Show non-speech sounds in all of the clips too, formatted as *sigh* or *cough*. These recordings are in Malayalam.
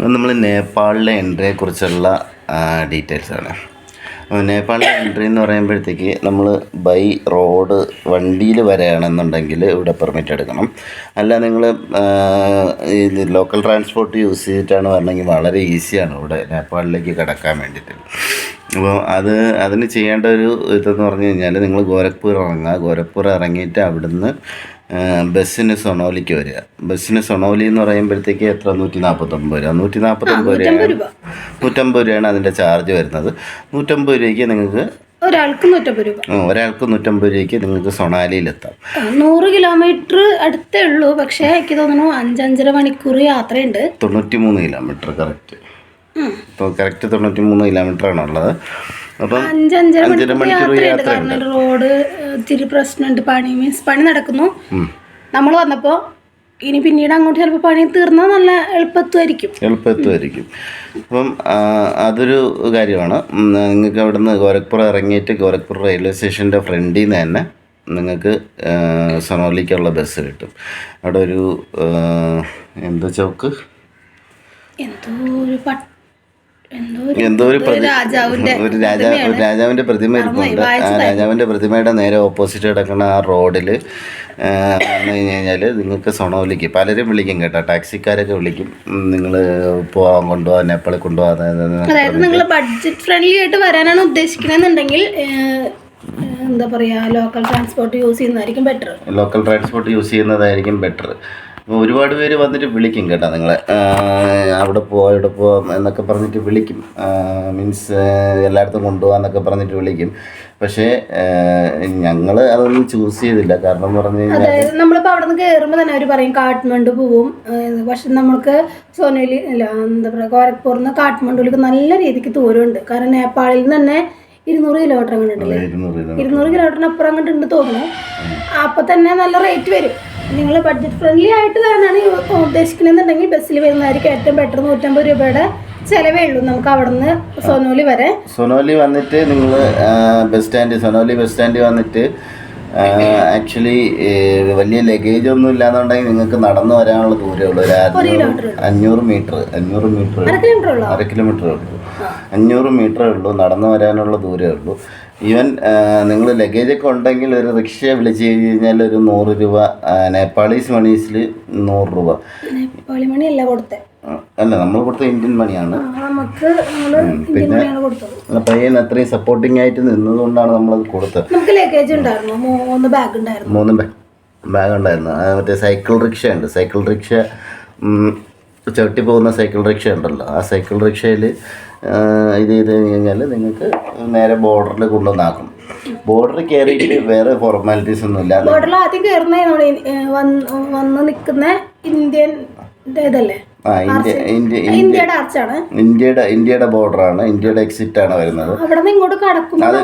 നമ്മൾ നേപ്പാളിലെ എൻട്രിയെ കുറിച്ചുള്ള ഡീറ്റെയിൽസാണ് നേപ്പാളിലെ എൻട്രി എന്ന് പറയുമ്പോഴത്തേക്ക് നമ്മൾ ബൈ റോഡ് വണ്ടിയിൽ വരികയാണെന്നുണ്ടെങ്കിൽ ഇവിടെ പെർമിറ്റ് എടുക്കണം. അല്ല നിങ്ങൾ ഈ ലോക്കൽ ട്രാൻസ്പോർട്ട് യൂസ് ചെയ്തിട്ടാണ് വരണമെങ്കിൽ വളരെ ഈസിയാണ് ഇവിടെ നേപ്പാളിലേക്ക് കടക്കാൻ വേണ്ടിയിട്ട്. അപ്പോൾ അത് അതിന് ചെയ്യേണ്ട ഒരു ഇതെന്ന് പറഞ്ഞു കഴിഞ്ഞാൽ നിങ്ങൾ ഗോരഖ്പൂർ ഇറങ്ങുക. ഗോരഖ്പൂർ ഇറങ്ങിയിട്ട് അവിടുന്ന് ബസ്സിന് സൊണോലിക്ക് വരിക. ബസ്സിന് സൊണോലി എന്ന് പറയുമ്പോഴത്തേക്ക് എത്ര? നൂറ്റി നാൽപ്പത്തൊമ്പത് രൂപ. നൂറ്റി നാൽപ്പത്തൊമ്പത് രൂപയാണ്. നൂറ്റമ്പത് രൂപയാണ് അതിന്റെ ചാർജ് വരുന്നത്. നൂറ്റമ്പത് രൂപയ്ക്ക് നിങ്ങൾക്ക് ഒരാൾക്ക് നൂറ്റമ്പത് രൂപ. ഒരാൾക്ക് നൂറ്റമ്പത് രൂപയ്ക്ക് നിങ്ങൾക്ക് സൊണാലിയിലെത്താം എത്താം. നൂറ് കിലോമീറ്റർ അടുത്തേ ഉള്ളൂ. പക്ഷേ എനിക്ക് തോന്നുന്നു അഞ്ചഞ്ചര മണിക്കൂർ യാത്രയുണ്ട്. തൊണ്ണൂറ്റി മൂന്ന് കിലോമീറ്റർ കറക്റ്റ്. ഇപ്പോൾ കറക്റ്റ് തൊണ്ണൂറ്റി മൂന്ന് കിലോമീറ്റർ ആണ് ഉള്ളത്. അപ്പം അഞ്ചര മണിക്കൂർ യാത്രയുണ്ട്. റോഡ് ഇത്തിരി പ്രശ്നമുണ്ട്. പണി മീൻസ് പണി നടക്കുന്നു. നമ്മൾ വന്നപ്പോൾ ഇനി പിന്നീട് അങ്ങോട്ട് ചിലപ്പോൾ പണി തീർന്നാൽ നല്ല എളുപ്പത്തുമായിരിക്കും. എളുപ്പത്തുമായിരിക്കും. അപ്പം അതൊരു കാര്യമാണ്. നിങ്ങൾക്ക് അവിടെ നിന്ന് ഗോരഖ്പൂർ ഇറങ്ങിയിട്ട് ഗോരഖ്പൂർ റെയിൽവേ സ്റ്റേഷന്റെ ഫ്രണ്ടിൽ നിന്ന് തന്നെ നിങ്ങൾക്ക് സൊനോലിക്കുള്ള ബസ് കിട്ടും. അവിടെ ഒരു എന്താ ചോക്ക്? എന്തോ ഒരു പട്ട് എന്തോ ഒരു രാജാവിന്റെ ഒരു രാജാ ഒരു രാജാവിന്റെ പ്രതിമ ഇരിപ്പുണ്ട്. ആ രാജാവിന്റെ പ്രതിമയുടെ നേരെ ഓപ്പോസിറ്റ് കിടക്കുന്ന ആ റോഡിൽ വന്നു കഴിഞ്ഞ് കഴിഞ്ഞാൽ നിങ്ങൾക്ക് സൊണോലിക്ക് പലരും വിളിക്കും കേട്ടോ. ടാക്സിക്കാരൊക്കെ വിളിക്കും. നിങ്ങൾ പോകാൻ കൊണ്ടുപോകാൻ നേപ്പാളിൽ കൊണ്ടുപോകാൻ അതായത് നിങ്ങൾ ബഡ്ജറ്റ് ഫ്രണ്ട്ലി ആയിട്ട് വരാനാണ് ഏഹ്, എന്താ പറയുക ലോക്കൽ ട്രാൻസ്പോർട്ട് യൂസ് ചെയ്യുന്നതായിരിക്കും ബെറ്റർ ലോക്കൽ ട്രാൻസ്പോർട്ട് യൂസ് ചെയ്യുന്നതായിരിക്കും ബെറ്റർ അപ്പോൾ ഒരുപാട് പേര് വന്നിട്ട് വിളിക്കും കേട്ടോ നിങ്ങളെ. അവിടെ പോ ഇവിടെ പോവാം എന്നൊക്കെ പറഞ്ഞിട്ട് വിളിക്കും. മീൻസ് എല്ലായിടത്തും കൊണ്ടുപോകാന്നൊക്കെ പറഞ്ഞിട്ട് വിളിക്കും. പക്ഷേ ഞങ്ങൾ അതൊന്നും ചൂസ് ചെയ്തില്ല. കാരണം പറഞ്ഞു കഴിഞ്ഞാൽ നമ്മളിപ്പോൾ അവിടെ നിന്ന് കയറുമ്പോൾ തന്നെ അവർ പറയും കാഠ്മണ്ഡു പോവും. പക്ഷെ നമ്മൾക്ക് സോനയിൽ അല്ല എന്താ പറയുക ഗോരഖ്പൂരിൽ നിന്ന് കാഠ്മണ്ഡുവിലേക്ക് നല്ല രീതിക്ക് ദൂരമുണ്ട്. കാരണം നേപ്പാളിൽ നിന്ന് തന്നെ ഇരുന്നൂറ് കിലോമീറ്റർ ഇരുന്നൂറ് ഇരുന്നൂറ് കിലോമീറ്ററിന് അപ്പുറം അങ്ങോട്ട് ഉണ്ട് തോന്നുന്നു. അപ്പം തന്നെ നല്ല റേറ്റ് വരും. നിങ്ങൾ ബഡ്ജറ്റ് ഫ്രണ്ട്ലി ആയിട്ട് തന്നെയാണ് ഉദ്ദേശിക്കുന്നതെന്നുണ്ടെങ്കിൽ ബസ്സിൽ വരുന്നതായിരിക്കും ഏറ്റവും ബെറ്റർ നൂറ്റമ്പത് രൂപയുടെ ചിലവേ ഉള്ളൂ. നമുക്ക് അവിടെ നിന്ന് സോനോലി വരെ. സൊനോലി വന്നിട്ട് നിങ്ങൾ bus stand Sonauli bus stand വന്നിട്ട് ആക്ച്വലി വലിയ ലഗേജ് ഒന്നും ഇല്ലാന്നുണ്ടെങ്കിൽ നിങ്ങൾക്ക് നടന്നു വരാനുള്ള ദൂരമേ ഉള്ളൂ. ഒരു അഞ്ഞൂറ് മീറ്റർ അഞ്ഞൂറ് മീറ്റർ അര കിലോമീറ്റർ ഉള്ളൂ. അഞ്ഞൂറ് മീറ്ററേ ഉള്ളൂ നടന്നു വരാനുള്ള ദൂരമേ ഉള്ളൂ. ഈവൻ നിങ്ങൾ ലഗേജൊക്കെ ഉണ്ടെങ്കിൽ ഒരു റിക്ഷയെ വിളിച്ച് കഴിഞ്ഞ് കഴിഞ്ഞാൽ ഒരു നൂറ് രൂപ നേപ്പാളീസ് മണീസിൽ നൂറ് രൂപ. നേപ്പാളി മണി അല്ല കൊടുത്തേ. അല്ല നമ്മൾ കൊടുത്ത ഇന്ത്യൻ മണിയാണ് പിന്നെ പയ്യൻ അത്രയും സപ്പോർട്ടിംഗ് ആയിട്ട് നിന്നതുകൊണ്ടാണ് നമ്മളത് കൊടുത്തത്. നമുക്ക് ലഗേജ് ഉണ്ടായിരുന്നു മൂന്ന് ബാഗ് ഉണ്ടായിരുന്നു. മറ്റേ സൈക്കിൾ റിക്ഷ ഉണ്ട്. സൈക്കിൾ റിക്ഷ ചവിട്ടി പോകുന്ന സൈക്കിൾ റിക്ഷ ഉണ്ടല്ലോ. ആ സൈക്കിൾ റിക്ഷയിൽ ഇത് ചെയ്ത് കഴിഞ്ഞാൽ നിങ്ങൾക്ക് നേരെ ബോർഡറിൽ കൊണ്ടുവന്നാക്കും. ബോർഡർ കയറിയിട്ട് വേറെ ഫോർമാലിറ്റീസ് ഒന്നും ഇല്ല. ബോർഡറിൽ ആദ്യം കയറുന്ന വന്ന് നിൽക്കുന്ന ഇന്ത്യൻ ഇതല്ലേ? ഇന്ത്യയുടെ ആർച്ചാണ് ഇന്ത്യയുടെ ഇന്ത്യയുടെ ബോർഡറാണ് ഇന്ത്യയുടെ എക്സിറ്റ് ആണ് വരുന്നത്. ഇങ്ങോട്ട് കടക്കുമ്പോൾ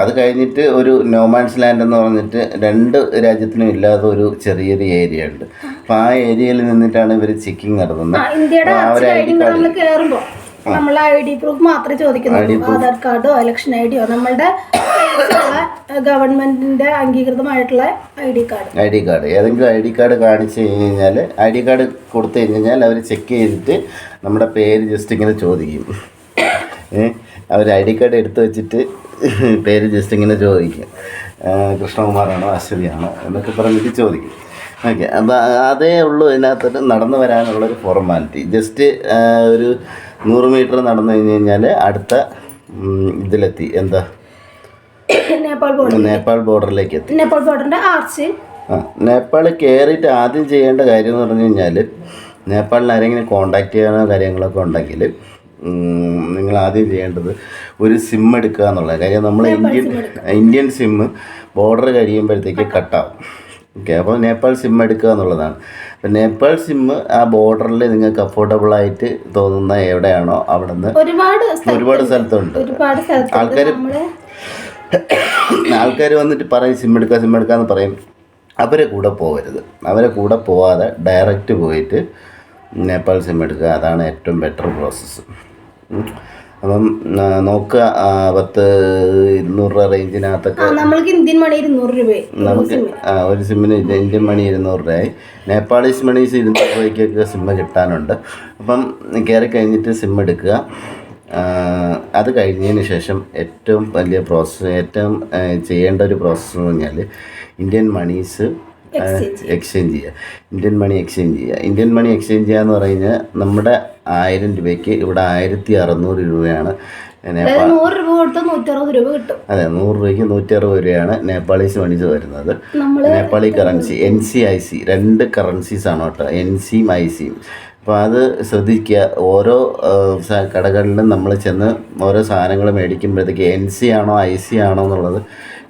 അത് കഴിഞ്ഞിട്ട് ഒരു നോമാൻസ് ലാൻഡ് എന്ന് പറഞ്ഞിട്ട് രണ്ട് രാജ്യത്തിനും ഇല്ലാത്ത ഒരു ചെറിയൊരു ഏരിയ ഉണ്ട്. അപ്പൊ ആ ഏരിയയിൽ നിന്നിട്ടാണ് ഇവർ ചെക്കിങ് നടത്തുന്നത്. അവർ നമ്മൾ ഐ ഡി പ്രൂഫ് മാത്രമേ ചോദിക്കുന്നുള്ളൂ. ആധാർ കാർഡോ ഇലക്ഷൻ ഐ ഡിയോ നമ്മളുടെ ഗവൺമെന്റിന്റെ അംഗീകൃതമായിട്ടുള്ള I D card. I D card. ഏതെങ്കിലും ഐ ഡി കാർഡ് കാണിച്ചു കഴിഞ്ഞ് കഴിഞ്ഞാൽ ഐ ഡി കാർഡ് കൊടുത്തു കഴിഞ്ഞാൽ അവർ ചെക്ക് ചെയ്തിട്ട് നമ്മുടെ പേര് ജസ്റ്റ് ഇങ്ങനെ ചോദിക്കും. അവർ ഐ ഡി കാർഡ് എടുത്തു വെച്ചിട്ട് പേര് ജസ്റ്റ് ഇങ്ങനെ ചോദിക്കും. കൃഷ്ണകുമാറാണോ അശ്വതിയാണോ എന്നൊക്കെ പറഞ്ഞിട്ട് ചോദിക്കും. ഓക്കെ. അപ്പോൾ അതേ ഉള്ളൂ ഇതിനകത്ത് നടന്നു വരാനുള്ളൊരു ഫോർമാലിറ്റി ജസ്റ്റ് ഒരു നൂറ് മീറ്റർ നടന്നു കഴിഞ്ഞ് കഴിഞ്ഞാൽ അടുത്ത ഇതിലെത്തി. എന്താ? നേപ്പാൾ ബോർഡർ നേപ്പാൾ ബോർഡറിലേക്ക് എത്തി. നേപ്പാൾ ബോർഡറിന്റെ ആർച്ച് ആ നേപ്പാളിൽ കയറിയിട്ട് ആദ്യം ചെയ്യേണ്ട കാര്യം എന്ന് പറഞ്ഞു കഴിഞ്ഞാൽ നേപ്പാളിൽ ആരെങ്കിലും കോണ്ടാക്ട് ചെയ്യാനോ കാര്യങ്ങളൊക്കെ ഉണ്ടെങ്കിൽ നിങ്ങൾ ആദ്യം ചെയ്യേണ്ടത് ഒരു സിം എടുക്കുക എന്നുള്ളത് കാര്യം നമ്മൾ ഇന്ത്യൻ ഇന്ത്യൻ സിം ബോർഡർ കഴിയുമ്പോഴത്തേക്ക് കട്ടാവും ഓക്കെ അപ്പോൾ നേപ്പാൾ സിം എടുക്കുക എന്നുള്ളതാണ്. നേപ്പാൾ സിം ആ ബോർഡറിൽ നിങ്ങൾക്ക് അഫോർഡബിൾ ആയിട്ട് തോന്നുന്ന എവിടെയാണോ അവിടെ നിന്ന് ഒരുപാട് സ്ഥലത്ത് ഒരുപാട് സ്ഥലത്തുണ്ട്. ആൾക്കാർ ആൾക്കാർ *coughs* വന്നിട്ട് പറയും സിം എടുക്കുക സിം എടുക്കാന്ന് പറയും. അവരെ കൂടെ പോകരുത്. അവരെ കൂടെ പോവാതെ ഡയറക്റ്റ് പോയിട്ട് നേപ്പാൾ സിം എടുക്കുക അതാണ് ഏറ്റവും ബെറ്റർ പ്രോസസ്സ് അപ്പം നോക്കുക പത്ത് ഇരുന്നൂറ് രൂപ റേഞ്ചിനകത്തൊക്കെ നമ്മൾക്ക് ഇന്ത്യൻ മണി ഇരുന്നൂറ് രൂപ. നമുക്ക് ആ, ഒരു സിമ്മിന് ഇന്ത്യൻ മണി ഇരുന്നൂറ് രൂപയായി നേപ്പാളീസ് മണീസ് ഇരുന്നൂറ് രൂപയ്ക്കൊക്കെ സിമ്മ് കിട്ടാനുണ്ട്. അപ്പം കയറി കഴിഞ്ഞിട്ട് സിം എടുക്കുക. അത് കഴിഞ്ഞതിന് ശേഷം ഏറ്റവും വലിയ പ്രോസസ്സ് ഏറ്റവും ചെയ്യേണ്ട ഒരു പ്രോസസ്സ് എന്ന് പറഞ്ഞാൽ ഇന്ത്യൻ മണീസ് എക്സ്ചേഞ്ച് എക്സ്ചേഞ്ച് ചെയ്യുക. ഇന്ത്യൻ മണി എക്സ്ചേഞ്ച് ചെയ്യുക. ഇന്ത്യൻ മണി എക്സ്ചേഞ്ച് ചെയ്യുക എന്ന് പറഞ്ഞു കഴിഞ്ഞാൽ നമ്മുടെ ആയിരം രൂപയ്ക്ക് ഇവിടെ ആയിരത്തി അറുന്നൂറ് രൂപയാണ് നേപ്പാൾ നൂറ് രൂപ കൊടുത്താൽ നൂറ്ററുപത് രൂപ കിട്ടും. അതെ നൂറ് രൂപയ്ക്ക് നൂറ്റി അറുപത് രൂപയാണ് നേപ്പാളീസ് മണിച്ച് വരുന്നത്. Nepali currency N C I C രണ്ട് കറൻസീസ് ആണ് കേട്ടോ എൻ സിയും ഐ സിയും അപ്പോൾ അത് ശ്രദ്ധിക്കുക ഓരോ കടകളിലും നമ്മൾ ചെന്ന് ഓരോ സാധനങ്ങൾ മേടിക്കുമ്പോഴത്തേക്ക് എൻ സി ആണോ ഐ സി ആണോ എന്നുള്ളത്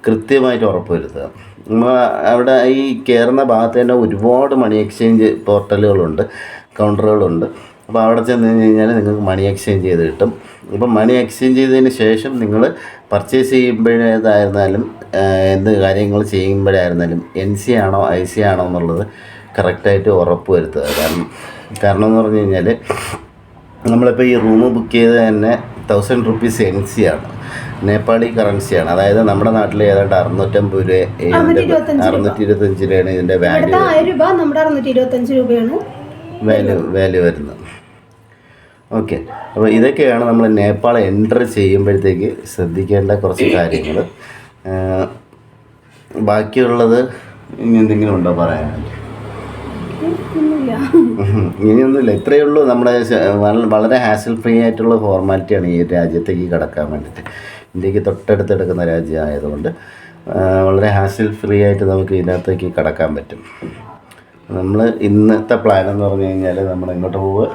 കൃത്യമായിട്ട് ഉറപ്പ് വരുത്തുക. നമ്മൾ അവിടെ ഈ കയറുന്ന ഭാഗത്ത് തന്നെ ഒരുപാട് മണി എക്സ്ചേഞ്ച് പോർട്ടലുകളുണ്ട് കൗണ്ടറുകളുണ്ട് അപ്പോൾ അവിടെ ചെന്ന് കഴിഞ്ഞ് കഴിഞ്ഞാൽ നിങ്ങൾക്ക് മണി എക്സ്ചേഞ്ച് ചെയ്ത് കിട്ടും. ഇപ്പം മണി എക്സ്ചേഞ്ച് ചെയ്തതിന് ശേഷം നിങ്ങൾ പർച്ചേസ് ചെയ്യുമ്പോഴേതായിരുന്നാലും എന്ത് കാര്യങ്ങൾ ചെയ്യുമ്പോഴായിരുന്നാലും എൻ സി ആണോ ഐ സി ആണോ എന്നുള്ളത് കറക്റ്റായിട്ട് ഉറപ്പ് വരുത്തുക. കാരണം കാരണം എന്ന് പറഞ്ഞു കഴിഞ്ഞാൽ നമ്മളിപ്പോൾ ഈ റൂം ബുക്ക് ചെയ്ത് തന്നെ തൗസൻഡ് റുപ്പീസ് എൻ സി ആണ്. നേപ്പാളി കറൻസിയാണ് അതായത് നമ്മുടെ നാട്ടിൽ ഏതാണ്ട് അറുന്നൂറ്റമ്പത് രൂപ അറുന്നൂറ്റി ഇരുപത്തഞ്ച് രൂപയാണ് ഇതിന്റെ വാല്യൂ വാല്യൂ വാല്യൂ വരുന്നത്. ഓക്കെ. അപ്പോൾ ഇതൊക്കെയാണ് നമ്മൾ നേപ്പാൾ എന്റർ ചെയ്യുമ്പോഴത്തേക്ക് ശ്രദ്ധിക്കേണ്ട കുറച്ച് കാര്യങ്ങൾ ബാക്കിയുള്ളത് ഇനി എന്തെങ്കിലും ഉണ്ടോ പറയാനായിട്ട് ഇനിയൊന്നുമില്ല. ഇത്രയേ ഉള്ളൂ. നമ്മുടെ വളരെ ഹാസിൽ ഫ്രീ ആയിട്ടുള്ള ഫോർമാലിറ്റിയാണ് ഈ രാജ്യത്തേക്ക് കടക്കാൻ വേണ്ടിയിട്ട്. ഇന്ത്യയ്ക്ക് തൊട്ടടുത്ത് എടുക്കുന്ന രാജ്യമായതുകൊണ്ട് വളരെ ഹാസിൽ ഫ്രീ ആയിട്ട് നമുക്ക് ഇതിനകത്തേക്ക് കടക്കാൻ പറ്റും. നമ്മൾ ഇന്നത്തെ പ്ലാൻ എന്ന് പറഞ്ഞു കഴിഞ്ഞാൽ നമ്മൾ എങ്ങോട്ട് പോവുക?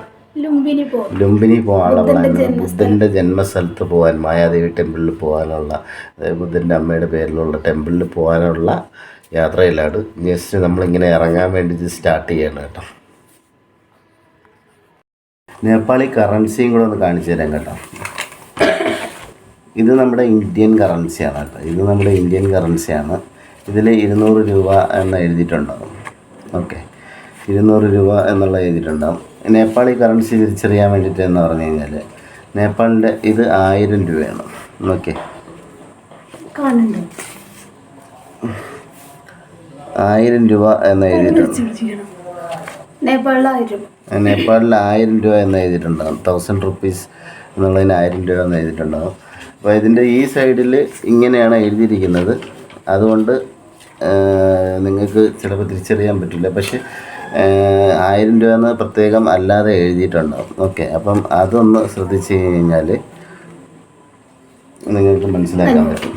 ലുംബിനി പോകും ലുംബിനി പോകാനുള്ള പ്ലാനാണ് ബുദ്ധന്റെ ജന്മസ്ഥലത്ത് പോകാൻ മായാദേവി ടെമ്പിളിൽ പോകാനുള്ള അതായത് ബുദ്ധന്റെ അമ്മയുടെ പേരിലുള്ള ടെമ്പിളിൽ പോകാനുള്ള യാത്രയിലാണ്. ജസ്റ്റ് നമ്മളിങ്ങനെ ഇറങ്ങാൻ വേണ്ടി സ്റ്റാർട്ട് ചെയ്യണം കേട്ടോ. നേപ്പാളി കറൻസിയും കൂടെ ഒന്ന് കാണിച്ചു തരാം കേട്ടോ. ഇത് നമ്മുടെ ഇന്ത്യൻ കറൻസിയാണ് കേട്ടോ. ഇത് നമ്മുടെ ഇന്ത്യൻ കറൻസിയാണ് ഇതിൽ ഇരുന്നൂറ് രൂപ എന്ന് എഴുതിയിട്ടുണ്ടാകും ഓക്കെ. ഇരുന്നൂറ് രൂപ എന്നുള്ള എഴുതിയിട്ടുണ്ടാകും നേപ്പാളി കറൻസി തിരിച്ചറിയാൻ വേണ്ടിയിട്ട് എന്ന് പറഞ്ഞു കഴിഞ്ഞാൽ നേപ്പാളിന്റെ ഇത് ആയിരം രൂപയാണ് ഓക്കെ ആയിരം രൂപ എന്ന് എഴുതിയിട്ടുണ്ട്. നേപ്പാളിൽ ആയിരം. രൂപ നേപ്പാളിൽ ആയിരം രൂപ എന്ന് എഴുതിയിട്ടുണ്ടാകും തൗസൻഡ് റുപ്പീസ് എന്നുള്ളതിന് ആയിരം രൂപ എന്ന് എഴുതിയിട്ടുണ്ടാകും അപ്പോൾ ഇതിന്റെ ഈ സൈഡിൽ ഇങ്ങനെയാണ് എഴുതിയിരിക്കുന്നത്. അതുകൊണ്ട് നിങ്ങൾക്ക് ചിലപ്പോൾ തിരിച്ചറിയാൻ പറ്റില്ല. പക്ഷേ ആയിരം രൂപ എന്ന് പ്രത്യേകം അല്ലാതെ എഴുതിയിട്ടുണ്ടാവും ഓക്കെ അപ്പം അതൊന്ന് ശ്രദ്ധിച്ച് കഴിഞ്ഞാൽ നിങ്ങൾക്ക് മനസ്സിലാക്കാൻ പറ്റും.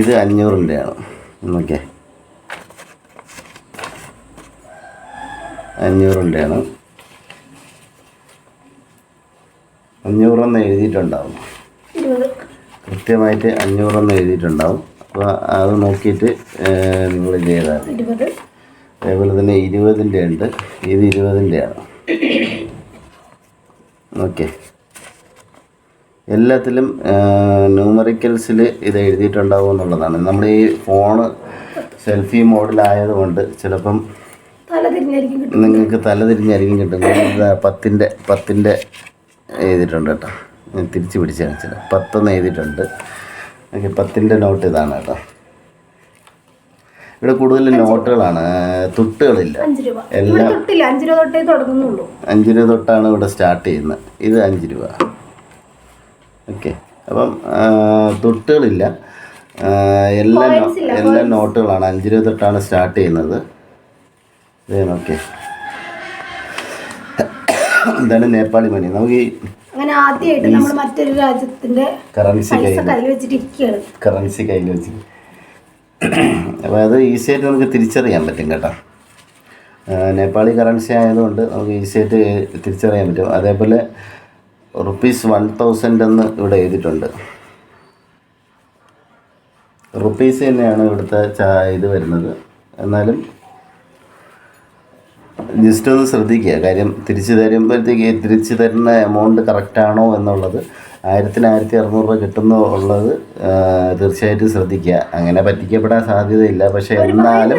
ഇത് അഞ്ഞൂറിന്റെയാണ് ഓക്കെ. അഞ്ഞൂറിന്റെയാണ് അഞ്ഞൂറെന്ന് എഴുതിയിട്ടുണ്ടാവും. കൃത്യമായിട്ട് അഞ്ഞൂറെന്ന് എഴുതിയിട്ടുണ്ടാവും. അപ്പോൾ അത് നോക്കിയിട്ട് നിങ്ങൾ ചെയ്താൽ മതി അതേപോലെ തന്നെ ഇരുപതിന്റെ ഉണ്ട്. ഇത് ഇരുപതിന്റെയാണ്. ഓക്കെ. എല്ലാത്തിലും ന്യൂമറിക്കൽസിൽ ഇത് എഴുതിയിട്ടുണ്ടാവും എന്നുള്ളതാണ്. നമ്മൾ ഈ ഫോണ് സെൽഫി മോഡിലായതുകൊണ്ട് ചിലപ്പം നിങ്ങൾക്ക് തലതിരിഞ്ഞായിരിക്കും കിട്ടും പത്തിന്റെ പത്തിന്റെ എഴുതിയിട്ടുണ്ട് കേട്ടോ. തിരിച്ച് പിടിച്ച് കാണിച്ചത് പത്തൊന്ന് എഴുതിയിട്ടുണ്ട്. ഓക്കെ പത്തിന്റെ നോട്ട് ഇതാണ് കേട്ടോ. ഇവിടെ കൂടുതൽ നോട്ടുകളാണ്. തുട്ടുകളില്ല. അഞ്ച് രൂപ. ഇവിടെ തൊട്ടില്ല. അഞ്ച് രൂപ തൊട്ടേ തുടങ്ങുന്നുള്ളൂ. അഞ്ച് രൂപ തൊട്ടാണ് ഇവിടെ സ്റ്റാർട്ട് ചെയ്യുന്നത്. ഇത് അഞ്ച് രൂപ. ഓക്കെ അപ്പം തൊട്ടുകളില്ല. എല്ലാ എല്ലാ നോട്ടുകളാണ്. അഞ്ച് രൂപ തൊട്ടാണ് സ്റ്റാർട്ട് ചെയ്യുന്നത്. ഓക്കെ. ഇതാണ് നേപ്പാളി മണി. നമുക്ക് ഈ അങ്ങനെ ആദ്യമായിട്ട് നമ്മൾ മറ്റൊരു രാജ്യത്തിന്റെ കറൻസി കയ്യിൽ വെച്ചിട്ടിരിക്കുകയാണ് വെച്ചിട്ട് ഇരിക്കുകയാണ് കറൻസി കയ്യിൽ വെച്ച് അപ്പോൾ അത് ഈസിയായിട്ട് നമുക്ക് തിരിച്ചറിയാൻ പറ്റും കേട്ടോ. നേപ്പാളി കറൻസി ആയതുകൊണ്ട് നമുക്ക് ഈസി ആയിട്ട് തിരിച്ചറിയാൻ പറ്റും. അതേപോലെ റുപ്പീസ് വൺ തൗസൻഡ് എന്ന് ഇവിടെ എഴുതിയിട്ടുണ്ട്. റുപ്പീസ് തന്നെയാണ് ഇവിടുത്തെ ഇത് വരുന്നത്. എന്നാലും ജസ്റ്റ് ഒന്ന് ശ്രദ്ധിക്കുക. കാര്യം തിരിച്ചു തരുമ്പോഴത്തേക്ക് തിരിച്ചു തരുന്ന എമൗണ്ട് കറക്റ്റാണോ എന്നുള്ളത് ആയിരത്തിന് ആയിരത്തി അറുന്നൂറ് രൂപ കിട്ടുന്നു ഉള്ളത് തീർച്ചയായിട്ടും ശ്രദ്ധിക്കുക. അങ്ങനെ പറ്റിക്കപ്പെടാൻ സാധ്യതയില്ല. പക്ഷേ എന്നാലും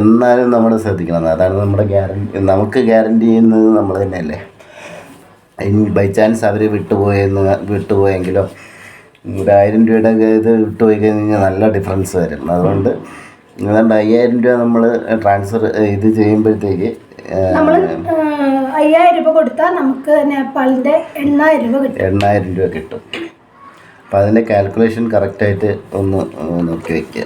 എന്നാലും നമ്മൾ ശ്രദ്ധിക്കണം. അതാണ് നമ്മുടെ ഗ്യാരണ്ടി നമുക്ക് ഗ്യാരണ്ടി ചെയ്യുന്നത് നമ്മൾ തന്നെയല്ലേ? ഇനി ബൈ ചാൻസ് അവർ വിട്ടുപോയെന്ന് വിട്ടുപോയെങ്കിലോ? ഒരായിരം രൂപയുടെ ഇത് വിട്ടുപോയി കഴിഞ്ഞാൽ നല്ല ഡിഫറൻസ് വരും. അതുകൊണ്ട് ഏതാണ്ട് അയ്യായിരം രൂപ നമ്മൾ ട്രാൻസ്ഫർ ഇത് ചെയ്യുമ്പോഴത്തേക്ക് നമ്മൾ അയ്യായിരം രൂപ കൊടുത്താൽ നമുക്ക് നേപ്പാളിന്റെ എണ്ണായിരം രൂപ കിട്ടും. എണ്ണായിരം രൂപ കിട്ടും. അപ്പം അതിന്റെ കാൽക്കുലേഷൻ കറക്റ്റായിട്ട് ഒന്ന് നോക്കി വയ്ക്കുക